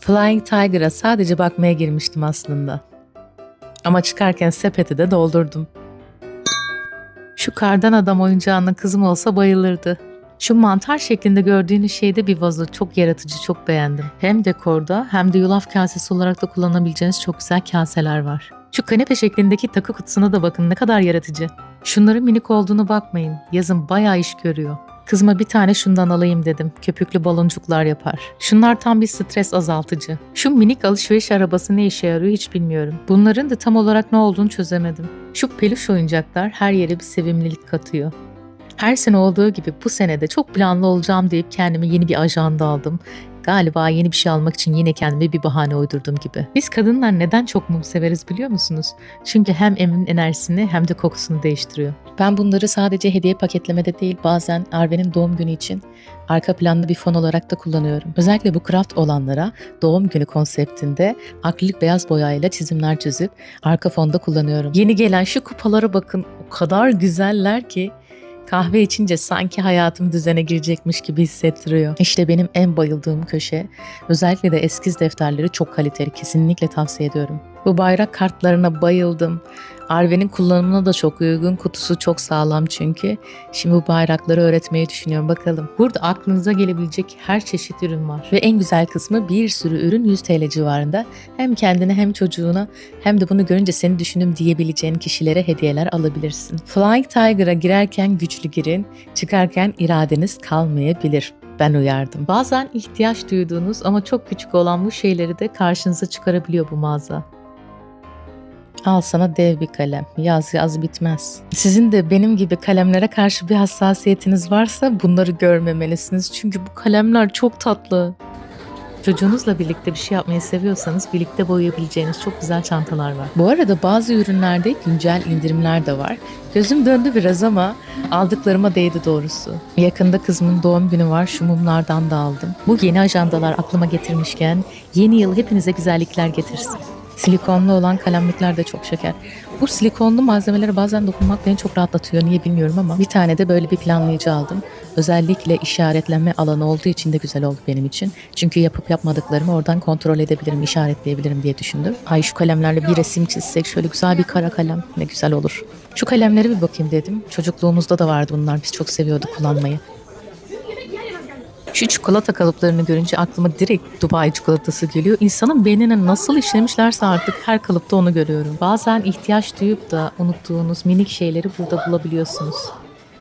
Flying Tiger'a sadece bakmaya girmiştim aslında. Ama çıkarken sepeti de doldurdum. Şu kardan adam oyuncağının kızım olsa bayılırdı. Şu mantar şeklinde gördüğünüz şeyde bir vazo çok yaratıcı, çok beğendim. Hem dekorda hem de yulaf kasesi olarak da kullanabileceğiniz çok güzel kaseler var. Şu kanepe şeklindeki takı kutusuna da bakın ne kadar yaratıcı. Şunların minik olduğunu bakmayın. Yazın bayağı iş görüyor. Kızıma bir tane şundan alayım dedim. Köpüklü baloncuklar yapar. Şunlar tam bir stres azaltıcı. Şu minik alışveriş arabası ne işe yarıyor hiç bilmiyorum. Bunların da tam olarak ne olduğunu çözemedim. Şu peluş oyuncaklar her yere bir sevimlilik katıyor. Her sene olduğu gibi bu sene de çok planlı olacağım deyip kendime yeni bir ajanda aldım. Galiba yeni bir şey almak için yine kendime bir bahane uydurdum gibi. Biz kadınlar neden çok mum severiz biliyor musunuz? Çünkü hem evin enerjisini hem de kokusunu değiştiriyor. Ben bunları sadece hediye paketlemede değil bazen Arve'nin doğum günü için arka planda bir fon olarak da kullanıyorum. Özellikle bu craft olanlara doğum günü konseptinde akrilik beyaz boyayla çizimler çizip arka fonda kullanıyorum. Yeni gelen şu kupalara bakın o kadar güzeller ki Kahve içince sanki hayatım düzene girecekmiş gibi hissettiriyor. İşte benim en bayıldığım köşe. Özellikle de eskiz defterleri çok kaliteli. Kesinlikle tavsiye ediyorum. Bu bayrak kartlarına bayıldım. Arve'nin kullanımına da çok uygun. Kutusu çok sağlam çünkü. Şimdi bu bayrakları öğretmeyi düşünüyorum bakalım. Burada aklınıza gelebilecek her çeşit ürün var. Ve en güzel kısmı bir sürü ürün 100 TL civarında. Hem kendine hem çocuğuna hem de bunu görünce seni düşündüm diyebileceğin kişilere hediyeler alabilirsin. Flying Tiger'a girerken güçlü girin, çıkarken iradeniz kalmayabilir ben uyardım. Bazen ihtiyaç duyduğunuz ama çok küçük olan bu şeyleri de karşınıza çıkarabiliyor bu mağaza. Al sana dev bir kalem. Yaz yaz bitmez. Sizin de benim gibi kalemlere karşı bir hassasiyetiniz varsa bunları görmemelisiniz. Çünkü bu kalemler çok tatlı. Çocuğunuzla birlikte bir şey yapmayı seviyorsanız birlikte boyayabileceğiniz çok güzel çantalar var. Bu arada bazı ürünlerde güncel indirimler de var. Gözüm döndü biraz ama aldıklarıma değdi doğrusu. Yakında kızımın doğum günü var. Şu mumlardan da aldım. Bu yeni ajandalar aklıma getirmişken yeni yıl hepinize güzellikler getirsin. Silikonlu olan kalemlikler de çok şeker. Bu silikonlu malzemelere bazen dokunmak beni çok rahatlatıyor. Niye bilmiyorum ama bir tane de böyle bir planlayıcı aldım. Özellikle işaretleme alanı olduğu için de güzel oldu benim için. Çünkü yapıp yapmadıklarımı oradan kontrol edebilirim, işaretleyebilirim diye düşündüm. Ay şu kalemlerle bir resim çizsek şöyle güzel bir kara kalem ne güzel olur. Şu kalemlere bir bakayım dedim. Çocukluğumuzda da vardı bunlar. Biz çok seviyorduk kullanmayı. Şu çikolata kalıplarını görünce aklıma direkt Dubai çikolatası geliyor. İnsanın beynine nasıl işlemişlerse artık her kalıpta onu görüyorum. Bazen ihtiyaç duyup da unuttuğunuz minik şeyleri burada bulabiliyorsunuz.